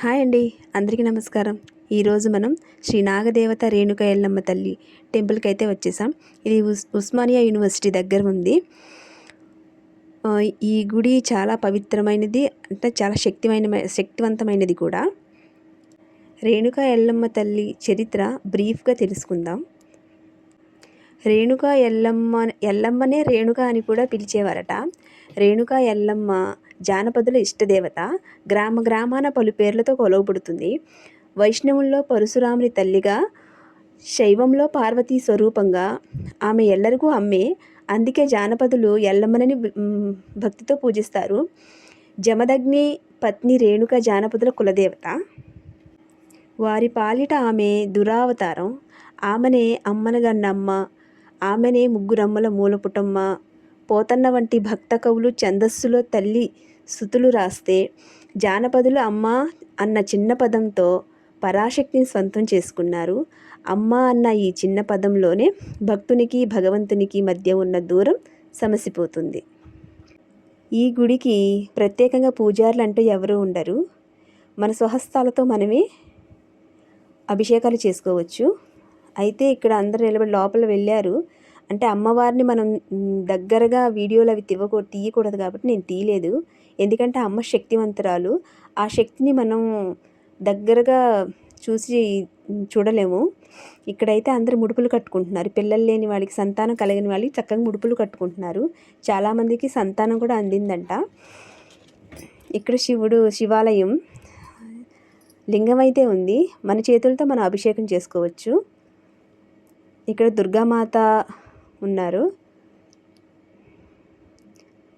Hi అండి అందరికీ నమస్కారం. ఈరోజు మనం శ్రీ నాగదేవత రేణుక ఎల్లమ్మ తల్లి టెంపుల్కి అయితే వచ్చేసాం. ఇది ఉస్ ఉస్మానియా యూనివర్సిటీ దగ్గర ఉంది. ఈ గుడి చాలా పవిత్రమైనది అంటే చాలా శక్తిమైన శక్తివంతమైనది కూడా. రేణుక ఎల్లమ్మ తల్లి చరిత్ర బ్రీఫ్గా తెలుసుకుందాం. రేణుక ఎల్లమ్మ ఎల్లమ్మనే రేణుక అని కూడా పిలిచేవారట. రేణుక ఎల్లమ్మ జానపదుల ఇష్టదేవత గ్రామ గ్రామాన పలు పేర్లతో కొలవబడుతుంది. వైష్ణవుల్లో పరశురాముని తల్లిగా శైవంలో పార్వతీ స్వరూపంగా ఆమె ఎల్లరికూ అమ్మే అందుకే జానపదులు ఎల్లమ్మనని భక్తితో పూజిస్తారు. జమదగ్ని పత్ని రేణుక జానపదుల కులదేవత. వారి పాలిట ఆమె దురావతారం. ఆమెనే అమ్మనగన్నమ్మ ఆమెనే ముగ్గురమ్మల మూలపుటమ్మ పోతన్న వంటి భక్త కవులు ఛందస్సులో తల్లి స్థుతులు రాస్తే జానపదులు అమ్మ అన్న చిన్న పదంతో పరాశక్తిని సొంతం చేసుకున్నారు. అమ్మ అన్న ఈ చిన్న పదంలోనే భక్తునికి భగవంతునికి మధ్య ఉన్న దూరం సమసిపోతుంది. ఈ గుడికి ప్రత్యేకంగా పూజారులు అంటూ ఎవరూ ఉండరు. మన స్వహస్తాలతో మనమే అభిషేకాలు చేసుకోవచ్చు. అయితే ఇక్కడ అందరు నిలబడి లోపల వెళ్ళారు. అంటే అమ్మవారిని మనం దగ్గరగా వీడియోలు అవి తివ్వకూ తీయకూడదు కాబట్టి నేను తీయలేదు. ఎందుకంటే అమ్మ శక్తివంతురాలు. ఆ శక్తిని మనం దగ్గరగా చూసి చూడలేము. ఇక్కడైతే అందరు ముడుపులు కట్టుకుంటున్నారు. పిల్లలు లేని వాళ్ళకి సంతానం కలిగిన వాళ్ళకి చక్కగా ముడుపులు కట్టుకుంటున్నారు. చాలామందికి సంతానం కూడా అందిందంట. ఇక్కడ శివుడు శివాలయం లింగం అయితే ఉంది. మన చేతులతో మనం అభిషేకం చేసుకోవచ్చు. ఇక్కడ దుర్గామాత ఉన్నారు.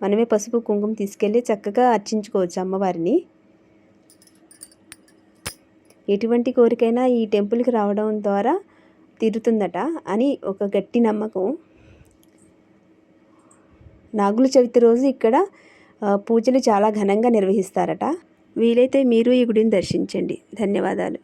మనమే పసుపు కుంకుమ తీసుకెళ్ళి చక్కగా అర్చించుకోవచ్చు అమ్మవారిని. ఎటువంటి కోరికైనా ఈ టెంపుల్కి రావడం ద్వారా తీరుతుందట అని ఒక గట్టి నమ్మకం. నాగుల చవితి రోజు ఇక్కడ పూజలు చాలా ఘనంగా నిర్వహిస్తారట. వీలైతే మీరు ఈ గుడిని దర్శించండి. ధన్యవాదాలు.